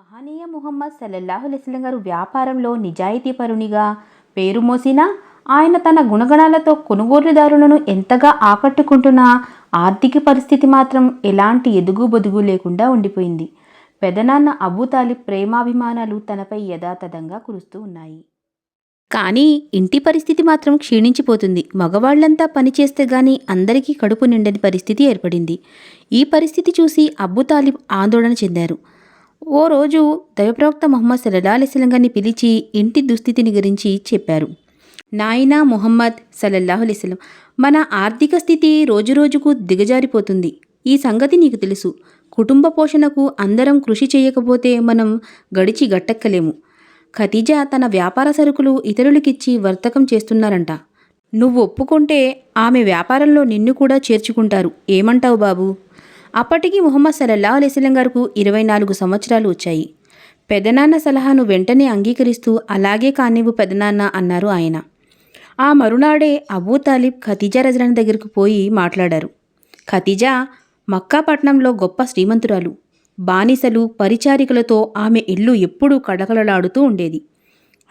మహనీయ ముహమ్మద్ సల్లల్లాహులిస్లం గారు వ్యాపారంలో నిజాయితీపరునిగా పేరు మోసినా ఆయన తన గుణగణాలతో కొనుగోలుదారులను ఎంతగా ఆకట్టుకుంటున్నా ఆర్థిక పరిస్థితి మాత్రం ఎలాంటి ఎదుగు బొదుగు లేకుండా ఉండిపోయింది. పెదనాన్న అబూ ప్రేమాభిమానాలు తనపై యథాతథంగా కురుస్తూ ఉన్నాయి. కానీ ఇంటి పరిస్థితి మాత్రం క్షీణించిపోతుంది. మగవాళ్ళంతా పనిచేస్తే గాని అందరికీ కడుపు నిండని పరిస్థితి ఏర్పడింది. ఈ పరిస్థితి చూసి అబ్బు తాలిబ్ ఆందోళన చెందారు. ఓ రోజు దైవప్రవక్త మొహమ్మద్ సలల్లాహలిస్లంగాన్ని పిలిచి ఇంటి దుస్థితిని గురించి చెప్పారు. నాయనా మొహమ్మద్ సలల్లాహులిస్లం మన ఆర్థిక స్థితి రోజురోజుకు దిగజారిపోతుంది. ఈ సంగతి నీకు తెలుసు. కుటుంబ పోషణకు అందరం కృషి చేయకపోతే మనం గడిచి గట్టెక్కలేము. ఖతీజా తన వ్యాపార సరుకులు ఇతరులకిచ్చి వర్తకం చేస్తున్నారంట. నువ్వు ఒప్పుకుంటే ఆమె వ్యాపారంలో నిన్ను కూడా చేర్చుకుంటారు. ఏమంటావు బాబు? అప్పటికి ముహమ్మద్ సలల్లా అలైహి గారికి ఇరవై నాలుగు సంవత్సరాలు వచ్చాయి. పెదనాన్న సలహాను వెంటనే అంగీకరిస్తూ అలాగే కానివ్వు పెదనాన్న అన్నారు ఆయన. ఆ మరునాడే అబూ తాలిబ్ ఖతీజా రజరాని దగ్గరకు పోయి మాట్లాడారు. ఖతీజా మక్కాపట్నంలో గొప్ప శ్రీమంతురాలు. బానిసలు పరిచారికలతో ఆమె ఇల్లు ఎప్పుడూ కడకలలాడుతూ ఉండేది.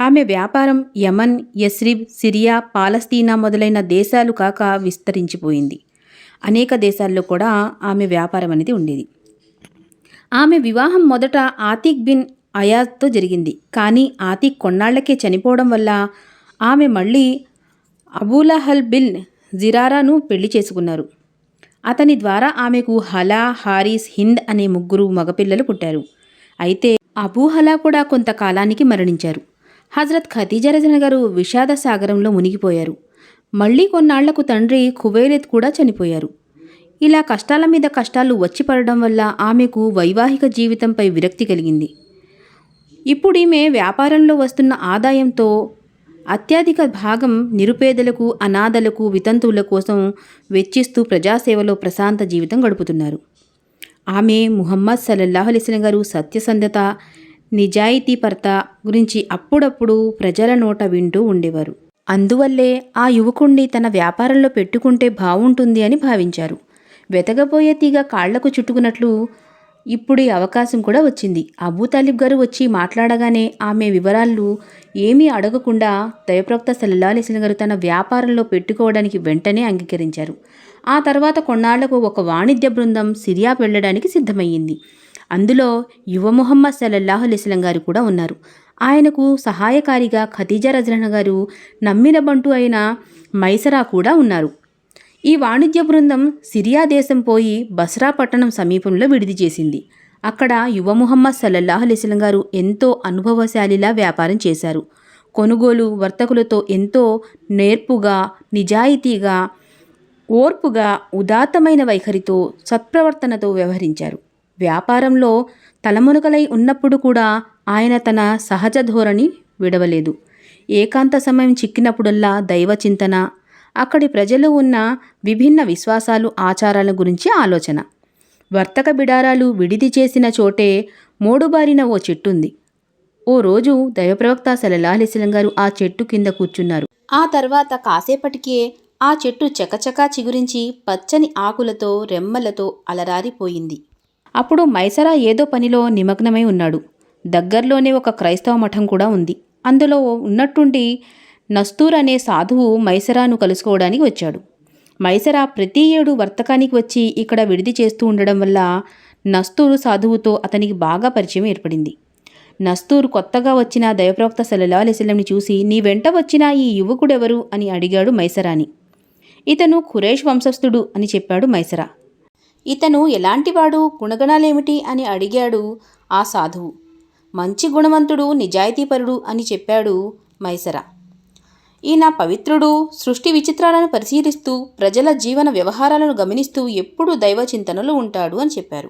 ఆమె వ్యాపారం యమన్ యస్రిబ్ సిరియా పాలస్తీనా మొదలైన దేశాలు కాక విస్తరించిపోయింది. అనేక దేశాల్లో కూడా ఆమె వ్యాపారం అనేది ఉండేది. ఆమె వివాహం మొదట ఆతిక్ బిన్ అయాజ్తో జరిగింది. కానీ ఆతిక్ కొన్నాళ్ళకే చనిపోవడం వల్ల ఆమె మళ్ళీ అబూలహల్ బిన్ జిరారాను పెళ్ళి చేసుకున్నారు. అతని ద్వారా ఆమెకు హలా హారిస్ హింద్ అనే ముగ్గురు మగపిల్లలు పుట్టారు. అయితే అబూహలా కూడా కొంతకాలానికి మరణించారు. హజరత్ ఖతీజరజన గారు విషాద సాగరంలో మునిగిపోయారు. మళ్ళీ కొన్నాళ్ళకు తండ్రి ఖువైరత్ కూడా చనిపోయారు. ఇలా కష్టాల మీద కష్టాలు వచ్చి పడడం వల్ల ఆమెకు వైవాహిక జీవితంపై విరక్తి కలిగింది. ఇప్పుడు ఈమె వ్యాపారంలో వస్తున్న ఆదాయంతో అత్యధిక భాగం నిరుపేదలకు అనాథలకు వితంతువుల కోసం వెచ్చిస్తూ ప్రజాసేవలో ప్రశాంత జీవితం గడుపుతున్నారు. ఆమె ముహమ్మద్ సల్లల్లాహు అలైస్లం గారు సత్యసంధత నిజాయితీపరత గురించి అప్పుడప్పుడు ప్రజల నోట వింటూ ఉండేవారు. అందువల్లే ఆ యువకుణ్ణి తన వ్యాపారంలో పెట్టుకుంటే బావుంటుంది అని భావించారు. వెతగబోయే తీగ కాళ్ళకు చుట్టుకున్నట్లు ఇప్పుడు ఈ అవకాశం కూడా వచ్చింది. అబూతాలిబ్ గారు వచ్చి మాట్లాడగానే ఆమె వివరాలు ఏమీ అడగకుండా దయప్రవక్త సల్లల్లాహు గారు తన వ్యాపారంలో పెట్టుకోవడానికి వెంటనే అంగీకరించారు. ఆ తర్వాత కొన్నాళ్ళకు ఒక వాణిజ్య బృందం సిరియా వెళ్ళడానికి సిద్ధమయ్యింది. అందులో యువ మొహమ్మద్ సల్లల్లాహు అలైహి గారు కూడా ఉన్నారు. ఆయనకు సహాయకారిగా ఖతీజా రజన గారు నమ్మిన బంటు అయిన మైసరా కూడా ఉన్నారు. ఈ వాణిజ్య బృందం సిరియా దేశం పోయి బస్రా పట్టణం సమీపంలో విడిది చేసింది. అక్కడ యువ ముహమ్మద్ సల్లల్లాహు అలైహి గారు ఎంతో అనుభవశాలిలా వ్యాపారం చేశారు. కొనుగోలు వర్తకులతో ఎంతో నేర్పుగా నిజాయితీగా ఓర్పుగా ఉదాత్తమైన వైఖరితో సత్ప్రవర్తనతో వ్యవహరించారు. వ్యాపారంలో తలమునకలై ఉన్నప్పుడు కూడా ఆయన తన సహజ ధోరణి విడవలేదు. ఏకాంత సమయం చిక్కినప్పుడల్లా దైవ చింతన అక్కడి ప్రజలు ఉన్న విభిన్న విశ్వాసాలు ఆచారాల గురించి ఆలోచన. వర్తక బిడారాలు విడిది చేసిన చోటే మోడుబారిన ఓ చెట్టుంది. ఓ రోజు దైవప్రవక్త సల్లల్లాహు గారు ఆ చెట్టు కింద కూర్చున్నారు. ఆ తర్వాత కాసేపటికే ఆ చెట్టు చకచకా చిగురించి పచ్చని ఆకులతో రెమ్మలతో అలరారిపోయింది. అప్పుడు మైసరా ఏదో పనిలో నిమగ్నమై ఉన్నాడు. దగ్గరలోనే ఒక క్రైస్తవ మఠం కూడా ఉంది. అందులో ఉన్నట్టుండి నస్తూర్ అనే సాధువు మైసరాను కలుసుకోవడానికి వచ్చాడు. మైసరా ప్రతి ఏడు వర్తకానికి వచ్చి ఇక్కడ విడిది చేస్తూ ఉండడం వల్ల నస్తూరు సాధువుతో అతనికి బాగా పరిచయం ఏర్పడింది. నస్తూర్ కొత్తగా వచ్చిన దైవప్రవక్త సల్లల్లాహు అలైహి చూసి నీ వెంట వచ్చిన ఈ యువకుడెవరు? అని అడిగాడు మైసరాని. ఇతను ఖురేష్ వంశస్థుడు అని చెప్పాడు మైసరా. ఇతను ఎలాంటివాడు? గుణగణాలేమిటి? అని అడిగాడు ఆ సాధువు. మంచి గుణవంతుడు నిజాయితీపరుడు అని చెప్పాడు మైసర. ఈయన పవిత్రుడు సృష్టి విచిత్రాలను పరిశీలిస్తూ ప్రజల జీవన వ్యవహారాలను గమనిస్తూ ఎప్పుడూ దైవ చింతనలో ఉంటాడు అని చెప్పారు.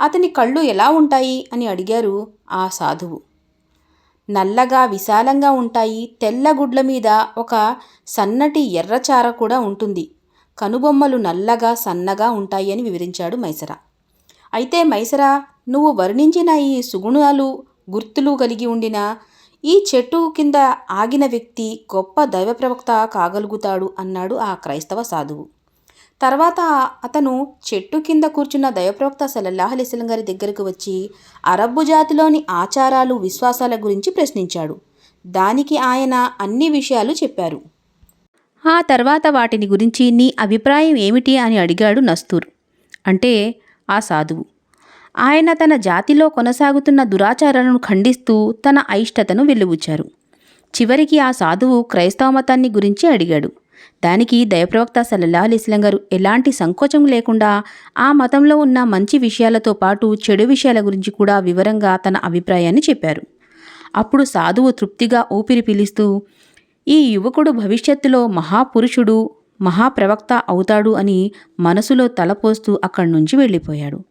అతని కళ్ళు ఎలా ఉంటాయి అని అడిగారు ఆ సాధువు. నల్లగా విశాలంగా ఉంటాయి తెల్ల గుడ్ల మీద ఒక సన్నటి ఎర్రచార కూడా ఉంటుంది. కనుబొమ్మలు నల్లగా సన్నగా ఉంటాయి అని వివరించాడు మైసరా. అయితే మైసరా నువ్వు వర్ణించిన ఈ సుగుణాలు గుర్తులు కలిగి ఉండిన ఈ చెట్టు కింద ఆగిన వ్యక్తి గొప్ప దైవ ప్రవక్త కాగలుగుతాడు అన్నాడు ఆ క్రైస్తవ సాధువు. తర్వాత అతను చెట్టు కింద కూర్చున్న దైవప్రవక్త సల్లల్లాహు అలైహి గారి దగ్గరకు వచ్చి అరబ్బు జాతిలోని ఆచారాలు విశ్వాసాల గురించి ప్రశ్నించాడు. దానికి ఆయన అన్ని విషయాలు చెప్పారు. ఆ తర్వాత వాటిని గురించి నీ అభిప్రాయం ఏమిటి అని అడిగాడు నస్తూర్. అంటే ఆ సాధువు. ఆయన తన జాతిలో కొనసాగుతున్న దురాచారాలను ఖండిస్తూ తన అయిష్టతను వెల్లుబుచ్చారు చివరికి ఆ సాధువు క్రైస్తవ మతాన్ని గురించి అడిగాడు. దానికి దయప్రవక్త సల్లల్లాహు అలైహి గారు ఎలాంటి సంకోచం లేకుండా ఆ మతంలో ఉన్న మంచి విషయాలతో పాటు చెడు విషయాల గురించి కూడా వివరంగా తన అభిప్రాయాన్ని చెప్పారు. అప్పుడు సాధువు తృప్తిగా ఊపిరి పీలిస్తూ ఈ యువకుడు భవిష్యత్తులో మహాపురుషుడు మహాప్రవక్త అవుతాడు అని మనసులో తలపోస్తూ అక్కడి నుంచి వెళ్ళిపోయాడు.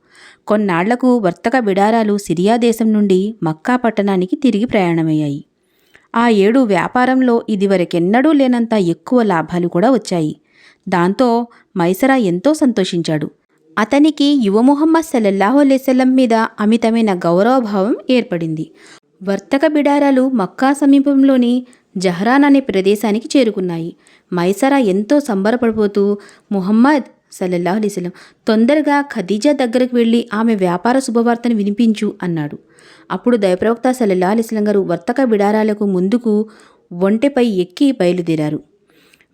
కొన్నాళ్ళకు వర్తక బిడారాలు సిరియా దేశం నుండి మక్కా పట్టణానికి తిరిగి ప్రయాణమయ్యాయి. ఆ ఏడు వ్యాపారంలో ఇదివరకెన్నడూ లేనంత ఎక్కువ లాభాలు కూడా వచ్చాయి. దాంతో మైసరా ఎంతో సంతోషించాడు. అతనికి యువ ముహమ్మద్ సల్లల్లాహు అలైవల్లం మీద అమితమైన గౌరవభావం ఏర్పడింది. వర్తక బిడారాలు మక్కా సమీపంలోని జహరాన్ అనే ప్రదేశానికి చేరుకున్నాయి. మైసరా ఎంతో సంబరపడిపోతూ ముహమ్మద్ సల్లల్లాహు అలైవల్లం తొందరగా ఖదీజా దగ్గరకు వెళ్ళి ఆమె వ్యాపార శుభవార్తను వినిపించు అన్నాడు. అప్పుడు దయప్రవక్త సల్లల్లాహు అలైవల్లం గారు వర్తక బిడారాలకు ముందుకు ఒంటెపై ఎక్కి బయలుదేరారు.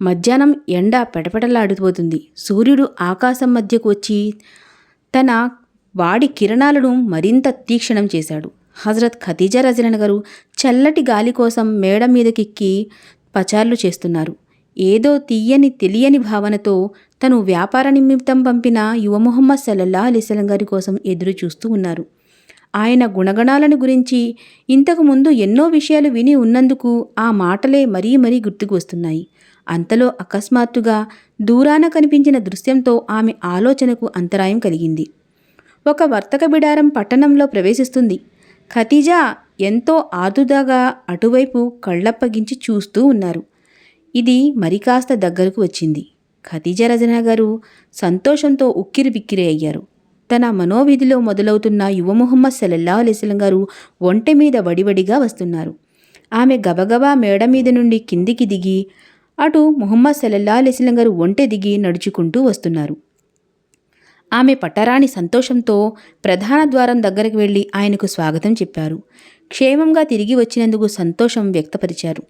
మధ్యాహ్నం ఎండ పెటపెటలాడిపోతుంది. సూర్యుడు ఆకాశం మధ్యకు వచ్చి తన వాడి కిరణాలను మరింత తీక్షణం చేశాడు. హజరత్ ఖదీజా రజరన్ గారు చల్లటి గాలి కోసం మేడ మీదకెక్కి పచార్లు చేస్తున్నారు. ఏదో తీయని తెలియని భావనతో తను వ్యాపార నిమిత్తం పంపిన యువ మొహమ్మద్ సల్లల్లా అలీసలం గారి కోసం ఎదురు చూస్తూ ఉన్నారు. ఆయన గుణగణాలను గురించి ఇంతకు ముందు ఎన్నో విషయాలు విని ఉన్నందుకు ఆ మాటలే మరీ మరీ గుర్తుకు వస్తున్నాయి అంతలో అకస్మాత్తుగా దూరాన కనిపించిన దృశ్యంతో ఆమె ఆలోచనకు అంతరాయం కలిగింది. ఒక వర్తక బిడారం పట్టణంలో ప్రవేశిస్తుంది. ఖతీజా ఎంతో ఆదుదాగా అటువైపు కళ్ళప్పగించి చూస్తూ ఉన్నారు. ఇది మరి కాస్త దగ్గరకు వచ్చింది. ఖతీజా రజనా గారు సంతోషంతో ఉక్కిరి బిక్కిరి అయ్యారు. తన మనోవిధిలో మొదలవుతున్న యువ ముహమ్మద్ సలల్లా అలైస్లం గారు ఒంటె మీద వడివడిగా వస్తున్నారు. ఆమె గబగబా మేడ మీద నుండి కిందికి దిగి అటు ముహమ్మద్ సలల్లా అలైస్లం గారు ఒంటె దిగి నడుచుకుంటూ వస్తున్నారు. ఆమె పట్టరాని సంతోషంతో ప్రధాన ద్వారం దగ్గరికి వెళ్ళి ఆయనకు స్వాగతం చెప్పారు. క్షేమంగా తిరిగి వచ్చినందుకు సంతోషం వ్యక్తపరిచారు.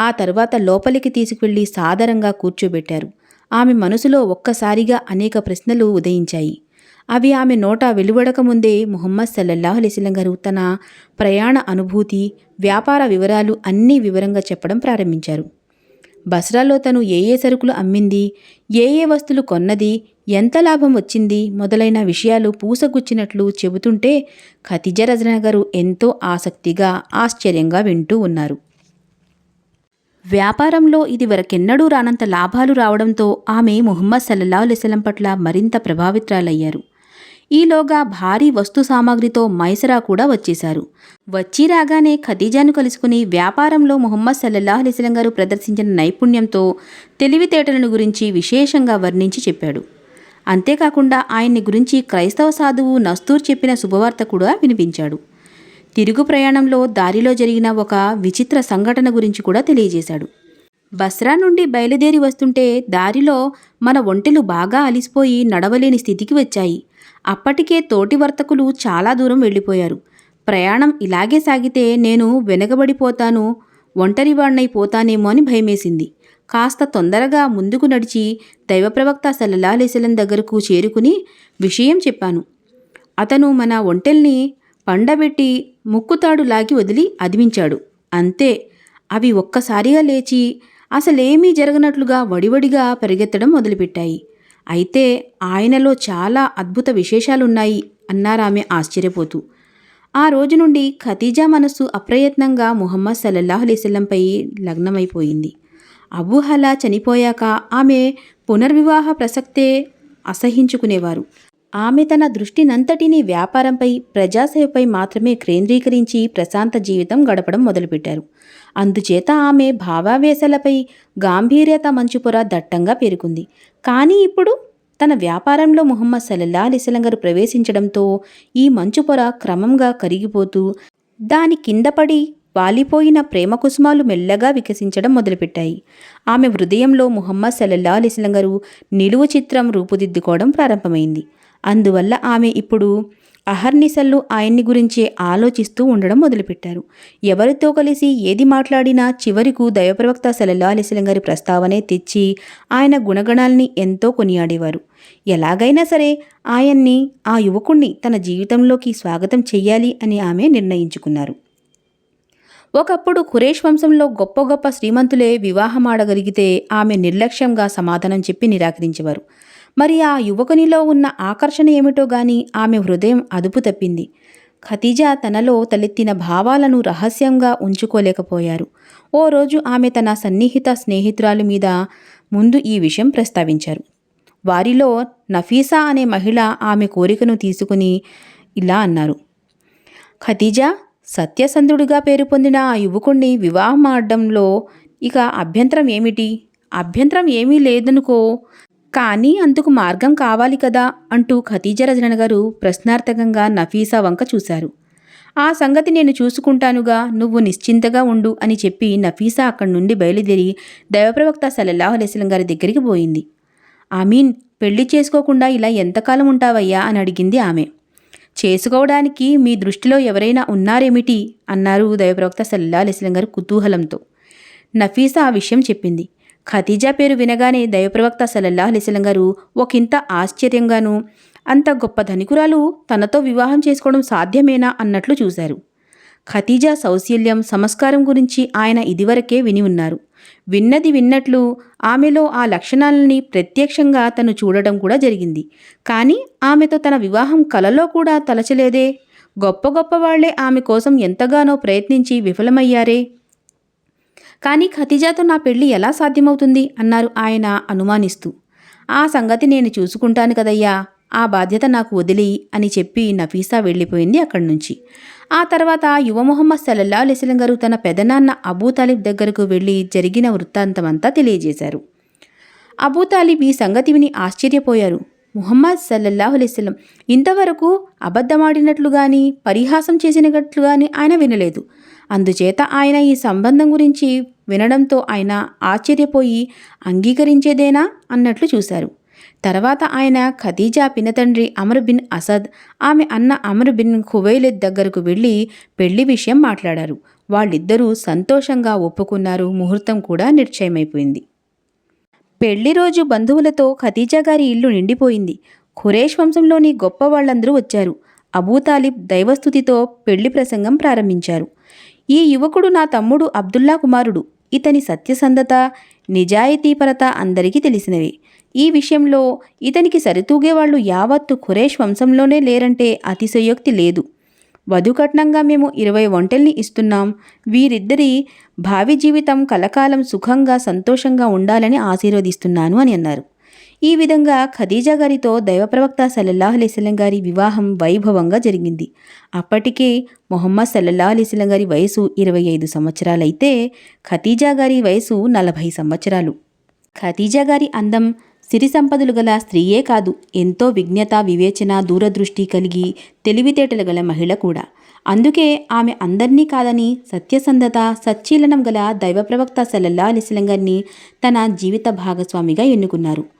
ఆ తర్వాత లోపలికి తీసుకువెళ్ళి సాదరంగా కూర్చోబెట్టారు. ఆమె మనసులో ఒక్కసారిగా అనేక ప్రశ్నలు ఉదయించాయి. అవి ఆమె నోట వెలువడకముందే ముహమ్మద్ సల్లల్లాహు అలైస్లం గారు తన ప్రయాణ అనుభూతి వ్యాపార వివరాలు అన్నీ వివరంగా చెప్పడం ప్రారంభించారు. బస్రాలో తను ఏ ఏ సరుకులు అమ్మింది ఏ ఏ వస్తువులు కొన్నది ఎంత లాభం వచ్చింది మొదలైన విషయాలు పూసగుచ్చినట్లు చెబుతుంటే ఖతిజ రజనా గారు ఎంతో ఆసక్తిగా ఆశ్చర్యంగా వింటూ ఉన్నారు. వ్యాపారంలో ఇది వరకెన్నడూ రానంత లాభాలు రావడంతో ఆమె ముహమ్మద్ సల్లల్లా అలైస్లం పట్ల మరింత ప్రభావితురాలయ్యారు. ఈలోగా భారీ వస్తు సామాగ్రితో మైసరా కూడా వచ్చేశారు. వచ్చి రాగానే ఖదీజాను కలుసుకుని వ్యాపారంలో ముహమ్మద్ సల్లల్లాహ్ అలైస్లం గారు ప్రదర్శించిన నైపుణ్యంతో తెలివితేటలను గురించి విశేషంగా వర్ణించి చెప్పాడు. అంతేకాకుండా ఆయన్ని గురించి క్రైస్తవ సాధువు నస్తూర్ చెప్పిన శుభవార్త కూడా వినిపించాడు. తిరుగు ప్రయాణంలో దారిలో జరిగిన ఒక విచిత్ర సంఘటన గురించి కూడా తెలియజేశాడు. బస్రా నుండి బయలుదేరి వస్తుంటే దారిలో మన ఒంటెలు బాగా అలిసిపోయి నడవలేని స్థితికి వచ్చాయి. అప్పటికే తోటి వర్తకులు చాలా దూరం వెళ్ళిపోయారు. ప్రయాణం ఇలాగే సాగితే నేను వెనకబడిపోతాను ఒంటరివాణ్ణైపోతానేమో అని భయమేసింది. కాస్త తొందరగా ముందుకు నడిచి దైవప్రవక్త సల్లల్లాహలేసలం దగ్గరకు చేరుకుని విషయం చెప్పాను. అతను మన ఒంటెల్ని పండబెట్టి ముక్కుతాడు లాగి వదిలి అదిమించాడు. అంతే అవి ఒక్కసారిగా లేచి అసలేమీ జరగనట్లుగా వడివడిగా పరిగెత్తడం మొదలుపెట్టాయి. అయితే ఆయనలో చాలా అద్భుత విశేషాలున్నాయి అన్నారామె ఆశ్చర్యపోతూ. ఆ రోజు నుండి ఖతీజా మనస్సు అప్రయత్నంగా ముహమ్మద్ సల్లల్లాహు అలైవల్లంపై లగ్నమైపోయింది. అబూహలా చనిపోయాక ఆమె పునర్వివాహ ప్రసక్తే అసహించుకునేవారు. ఆమె తన దృష్టినంతటినీ వ్యాపారంపై ప్రజాసేవపై మాత్రమే కేంద్రీకరించి ప్రశాంత జీవితం గడపడం మొదలుపెట్టారు. అందుచేత ఆమె భావావేశాలపై గాంభీర్యత మంచుపొర దట్టంగా పేరుకుంది. కానీ ఇప్పుడు తన వ్యాపారంలో ముహమ్మద్ సల్లల్లా అలిస్లం గారు ప్రవేశించడంతో ఈ మంచుపొర క్రమంగా కరిగిపోతూ దాని కిందపడి వాలిపోయిన ప్రేమ కుసుమాలు మెల్లగా వికసించడం మొదలుపెట్టాయి. ఆమె హృదయంలో ముహమ్మద్ సల్లల్లా అలిస్లం గారు నిలువు చిత్రం రూపుదిద్దుకోవడం ప్రారంభమైంది. అందువల్ల ఆమె ఇప్పుడు అహర్నిశల్లు ఆయన్ని గురించే ఆలోచిస్తూ ఉండడం మొదలుపెట్టారు. ఎవరితో కలిసి ఏది మాట్లాడినా చివరకు దైవప్రవక్త సలల్లా అలిస్లం గారి ప్రస్తావనే తెచ్చి ఆయన గుణగణాల్ని ఎంతో కొనియాడేవారు. ఎలాగైనా సరే ఆయన్ని ఆ యువకుణ్ణి తన జీవితంలోకి స్వాగతం చెయ్యాలి అని ఆమె నిర్ణయించుకున్నారు. ఒకప్పుడు ఖురేష్ వంశంలో గొప్ప గొప్ప శ్రీమంతులే వివాహమాడగలిగితే ఆమె నిర్లక్ష్యంగా సమాధానం చెప్పి నిరాకరించేవారు. మరి ఆ యువకునిలో ఉన్న ఆకర్షణ ఏమిటో గాని ఆమె హృదయం అదుపు తప్పింది. ఖతీజా తనలో తలెత్తిన భావాలను రహస్యంగా ఉంచుకోలేకపోయారు. ఓ రోజు ఆమె తన సన్నిహిత స్నేహితురాలు మీద ముందు ఈ విషయం ప్రస్తావించారు. వారిలో నఫీసా అనే మహిళ ఆమె కోరికను తీసుకుని ఇలా అన్నారు. ఖతీజా సత్యసంధుడిగా పేరు పొందిన ఆ యువకుణ్ణి వివాహం ఆడడంలో ఇక అభ్యంతరం ఏమిటి? అభ్యంతరం ఏమీ లేదనుకో కానీ అందుకు మార్గం కావాలి కదా అంటూ ఖతీజా రజన గారు ప్రశ్నార్థకంగా నఫీసా వంక చూశారు. ఆ సంగతి నేను చూసుకుంటానుగా నువ్వు నిశ్చింతగా ఉండు అని చెప్పి నఫీసా అక్కడి నుండి బయలుదేరి దైవప్రవక్త సల్లల్లాహు అలైస్లం గారి దగ్గరికి పోయింది. ఆమీన్ పెళ్ళి చేసుకోకుండా ఇలా ఎంతకాలం ఉంటావయ్యా అని అడిగింది ఆమె. చేసుకోవడానికి మీ దృష్టిలో ఎవరైనా ఉన్నారేమిటి? అన్నారు దైవప్రవక్త సల్లల్లా అలైస్లం గారు కుతూహలంతో. నఫీసా ఆ విషయం చెప్పింది. ఖతీజా పేరు వినగానే దైవప్రవక్త సల్లల్లా అలిస్లం గారు ఒకంత ఆశ్చర్యంగాను అంత గొప్ప ధనికురాలు తనతో వివాహం చేసుకోవడం సాధ్యమేనా? అన్నట్లు చూశారు. ఖతీజా సౌశల్యం సంస్కారం గురించి ఆయన ఇదివరకే విని ఉన్నారు. విన్నది విన్నట్లు ఆమెలో ఆ లక్షణాలని ప్రత్యక్షంగా తను చూడడం కూడా జరిగింది. కానీ ఆమెతో తన వివాహం కలలో కూడా తలచలేదే. గొప్ప గొప్ప వాళ్ళే ఆమె కోసం ఎంతగానో ప్రయత్నించి విఫలమయ్యారే. కానీ ఖతిజాతో నా పెళ్ళి ఎలా సాధ్యమవుతుంది? అన్నారు ఆయన అనుమానిస్తూ. ఆ సంగతి నేను చూసుకుంటాను కదయ్యా. ఆ బాధ్యత నాకు వదిలి అని చెప్పి నఫీసా వెళ్ళిపోయింది అక్కడి నుంచి ఆ తర్వాత యువ మొహమ్మద్ సల్లల్లా అలిస్లం గారు తన పెదనాన్న అబూ తాలిబ్ దగ్గరకు వెళ్ళి జరిగిన వృత్తాంతమంతా తెలియజేశారు. అబూ తాలిబ్ ఈ సంగతి విని ఆశ్చర్యపోయారు. ముహమ్మద్ సల్లల్లాహు అలైస్లం ఇంతవరకు అబద్ధమాడినట్లు గాని పరిహాసం చేసినట్లు గాని ఆయన వినలేదు. అందుచేత ఆయన ఈ సంబంధం గురించి వినడంతో ఆయన ఆశ్చర్యపోయి అంగీకరించేదేనా? అన్నట్లు చూశారు. తర్వాత ఆయన ఖదీజా పినతండ్రి అమర్ బిన్ అసద్ ఆమె అన్న అమర్ బిన్ ఖువైలిద్ దగ్గరకు వెళ్ళి పెళ్ళి విషయం మాట్లాడారు. వాళ్ళిద్దరూ సంతోషంగా ఒప్పుకున్నారు. ముహూర్తం కూడా నిశ్చయమైపోయింది. పెళ్ళి రోజు బంధువులతో ఖదీజా గారి ఇల్లు నిండిపోయింది. ఖురేష్ వంశంలోని గొప్ప వాళ్ళందరూ వచ్చారు అబూతాలిబ్ దైవస్థుతితో పెళ్ళి ప్రసంగం ప్రారంభించారు. ఈ యువకుడు నా తమ్ముడు అబ్దుల్లా కుమారుడు. ఇతని సత్యసంధత నిజాయితీపరత అందరికీ తెలిసినవి. ఈ విషయంలో ఇతనికి సరితూగేవాళ్ళు యావత్తు ఖురేష్ వంశంలోనే లేరంటే అతిశయోక్తి లేదు. వధుకట్నంగా మేము ఇరవై ఒంటెల్ని ఇస్తున్నాం. వీరిద్దరి భావి జీవితం కలకాలం సుఖంగా సంతోషంగా ఉండాలని ఆశీర్వదిస్తున్నాను అని అన్నారు. ఈ విధంగా ఖదీజా గారితో దైవప్రవక్త సల్లల్లాహు అలైస్లం గారి వివాహం వైభవంగా జరిగింది. అప్పటికే మొహమ్మద్ సల్లల్లాహు అలైస్లం గారి వయసు ఇరవై ఐదు సంవత్సరాలైతే ఖతీజా గారి వయసు నలభై సంవత్సరాలు. ఖతీజా గారి అందం సిరి సంపదలు గల స్త్రీయే కాదు ఎంతో విజ్ఞత వివేచన దూరదృష్టి కలిగి తెలివితేటలు గల మహిళ కూడా. అందుకే ఆమె అందర్నీ కాదని సత్యసంధత సచ్చీలనం గల దైవప్రవక్త సల్లల్లా అలిస్లం గారిని తన జీవిత భాగస్వామిగా ఎన్నుకున్నారు.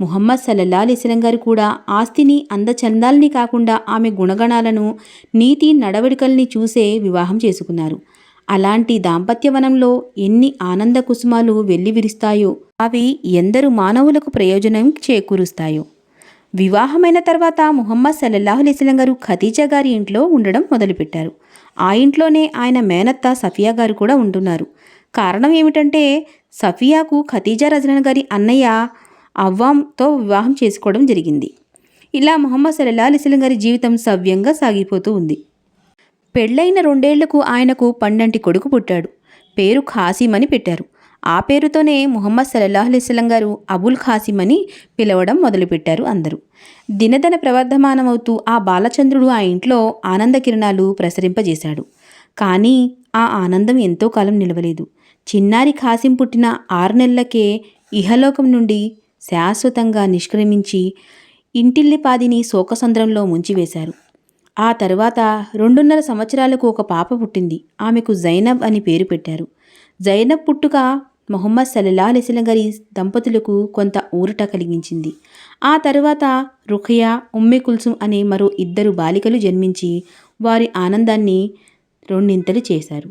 ముహమ్మద్ సల్లల్లా అలిస్లం గారు కూడా ఆస్తిని అందచందాల్ని కాకుండా ఆమె గుణగణాలను నీతి నడవడికల్ని చూసే వివాహం చేసుకున్నారు. అలాంటి దాంపత్యవనంలో ఎన్ని ఆనంద కుసుమాలు వెల్లివిరుస్తాయో అవి ఎందరు మానవులకు ప్రయోజనం చేకూరుస్తాయో. వివాహమైన తర్వాత ముహమ్మద్ సల్లల్లాహు గారు ఖదీజా గారి ఇంట్లో ఉండడం మొదలుపెట్టారు. ఆ ఇంట్లోనే ఆయన మేనత్త సఫియా గారు కూడా ఉంటున్నారు. కారణం ఏమిటంటే సఫియాకు ఖతీజా రజనన్ గారి అన్నయ్య అవ్వాంతో వివాహం చేసుకోవడం జరిగింది. ఇలా ముహమ్మద్ సల్లల్లా అలిస్లం గారి జీవితం సవ్యంగా సాగిపోతూ ఉంది. పెళ్ళైన రెండేళ్ళకు ఆయనకు పండంటి కొడుకు పుట్టాడు. పేరు ఖాసిం అని పెట్టారు. ఆ పేరుతోనే ముహమ్మద్ సల్లల్లాహు అలిస్లం గారు అబుల్ ఖాసిం అని పిలవడం మొదలుపెట్టారు అందరూ. దినదన ప్రవర్ధమానమవుతూ ఆ బాలచంద్రుడు ఆ ఇంట్లో ఆనంద కిరణాలు ప్రసరింపజేశాడు. కానీ ఆ ఆనందం ఎంతో కాలం నిలవలేదు. చిన్నారి ఖాసిం పుట్టిన ఆరు నెలలకే ఇహలోకం నుండి శాశ్వతంగా నిష్క్రమించి ఇంటిల్లిపాదిని శోకసంద్రంలో ముంచివేశారు. ఆ తర్వాత రెండున్నర సంవత్సరాలకు ఒక పాప పుట్టింది. ఆమెకు జైనబ్ అని పేరు పెట్టారు. జైనబ్ పుట్టుక మొహమ్మద్ సల్లా అలిస్లం గారి దంపతులకు కొంత ఊరట కలిగించింది. ఆ తర్వాత రుఖయా ఉమ్మె కుల్సుం అనే మరో ఇద్దరు బాలికలు జన్మించి వారి ఆనందాన్ని రెండింతలు చేశారు.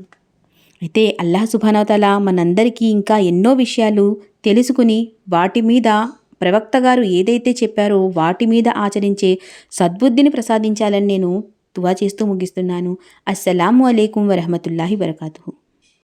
అయితే అల్లాహ్ సుభానవతల మనందరికీ ఇంకా ఎన్నో విషయాలు తెలుసుకుని వాటి మీద ప్రవక్త గారు ఏదైతే చెప్పారో వాటి మీద ఆచరించే సద్బుద్ధిని ప్రసాదించాలని నేను దువా చేస్తూ ముగిస్తున్నాను. అస్సలాము అలైకుం వరహమతుల్లాహి వరకాతుహు.